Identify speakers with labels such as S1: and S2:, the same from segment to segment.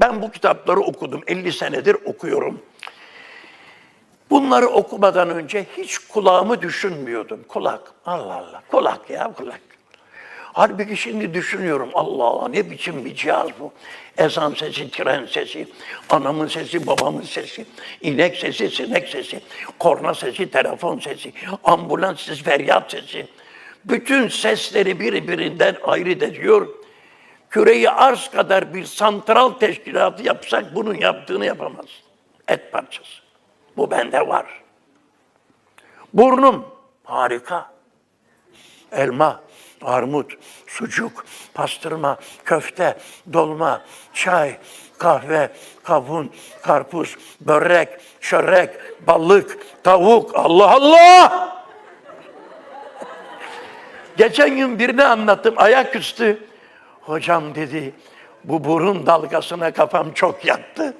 S1: Ben bu kitapları okudum. 50 senedir okuyorum. Bunları okumadan önce hiç kulağımı düşünmüyordum. Kulak. Allah Allah. Kulak ya kulak. Halbuki şimdi düşünüyorum. Allah Allah ne biçim bir cihaz bu. Ezan sesi, tren sesi, anamın sesi, babamın sesi, inek sesi, sinek sesi, korna sesi, telefon sesi, ambulans sesi, feryat sesi. Bütün sesleri birbirinden ayrı ediyor. Küreyi arz kadar bir santral teşkilatı yapsak bunun yaptığını yapamaz. Et parçası. Bu bende var. Burnum harika. Elma, armut, sucuk, pastırma, köfte, dolma, çay, kahve, kavun, karpuz, börek, çörek, balık, tavuk. Allah Allah! Geçen gün birine anlattım ayaküstü. Hocam dedi bu burun dalgasına kafam çok yattı.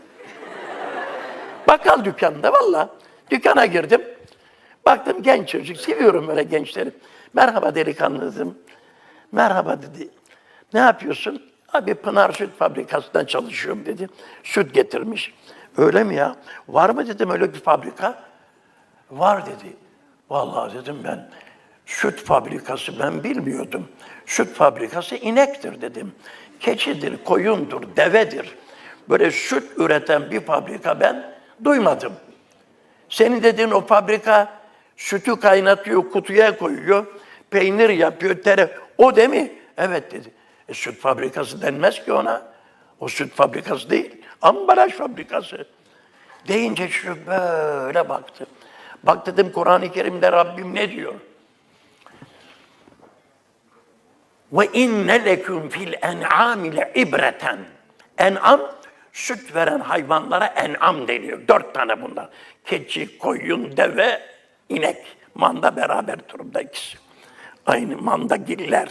S1: Bakkal dükkanında valla. Dükkana girdim. Baktım genç çocuk. Seviyorum böyle gençleri. Merhaba delikanlı dedim. Merhaba dedi. Ne yapıyorsun? Abi Pınar Süt Fabrikası'nda çalışıyorum dedi. Süt getirmiş. Öyle mi ya? Var mı dedim öyle bir fabrika? Var dedi. Vallahi dedim ben süt fabrikası ben bilmiyordum. Süt fabrikası inektir dedim. Keçidir, koyundur, devedir. Böyle süt üreten bir fabrika ben duymadım. Senin dediğin o fabrika sütü kaynatıyor, kutuya koyuyor, peynir yapıyor, tere. O değil mi? Evet dedi. E, süt fabrikası denmez ki ona. O süt fabrikası değil, ambalaj fabrikası. Deyince şu böyle baktı. Bak dedim Kur'an-ı Kerim'de Rabbim ne diyor? Ve inne leküm fil en'ami le ibreten. En'am süt veren hayvanlara en'am deniyor. Dört tane bunlar. Keçi, koyun, deve, inek. Manda beraber durumda ikisi. Aynı manda giller.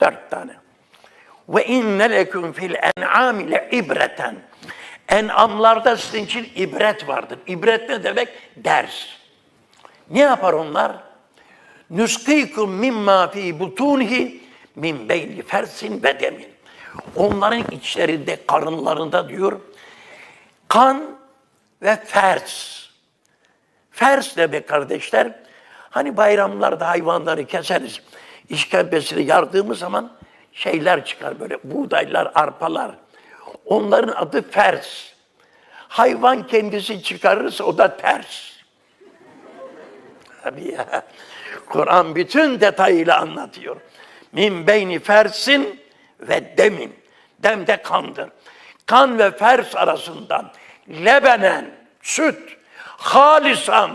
S1: Dört tane. Ve inne leküm fil en'ami le ibreten. En'amlarda sizin için ibret vardır. İbret ne demek? Ders. Ne yapar onlar? Nuskikum mimma fi butunihi min beyni fersin ve demin. Onların içlerinde, karınlarında diyor, kan ve fers. Fers ne be kardeşler? Hani bayramlarda hayvanları keseriz. İşkembesini yardığımız zaman şeyler çıkar böyle, buğdaylar, arpalar. Onların adı fers. Hayvan kendisi çıkarırsa o da ters. Tabii ya. Kur'an bütün detayıyla anlatıyor. Min beyni fersin ve demin. Dem de kandır. Kan ve fers arasından lebenen, süt, halisan,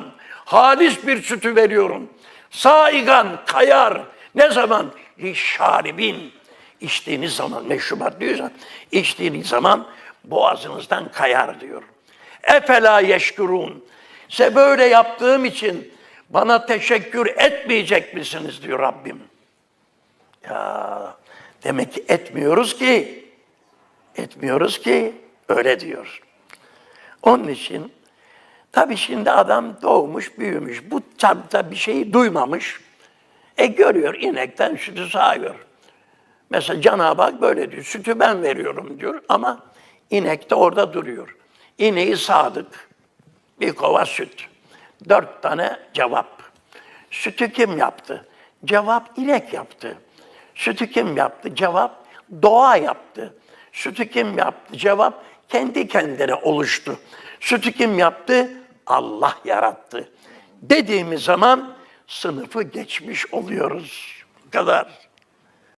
S1: halis bir sütü veriyorum. Saigan, kayar. Ne zaman? Lişaribin. İçtiğiniz zaman, meşrubat diyorsan, içtiğiniz zaman boğazınızdan kayar diyor. Efela yeşkurun. Size böyle yaptığım için bana teşekkür etmeyecek misiniz diyor Rabbim. Ya demek ki etmiyoruz ki, etmiyoruz ki öyle diyor. Onun için tabii şimdi adam doğmuş, büyümüş, bu çarpta bir şeyi duymamış. E görüyor, inekten sütü sağıyor. Mesela Cenab-ı Hak böyle diyor, sütü ben veriyorum diyor ama inek de orada duruyor. İneği sağdık, bir kova süt, dört tane cevap. Sütü kim yaptı? Cevap inek yaptı. Sütü kim yaptı? Cevap doğa yaptı. Sütü kim yaptı? Cevap kendi kendine oluştu. Sütü kim yaptı? Allah yarattı. Dediğimiz zaman sınıfı geçmiş oluyoruz. Bu kadar.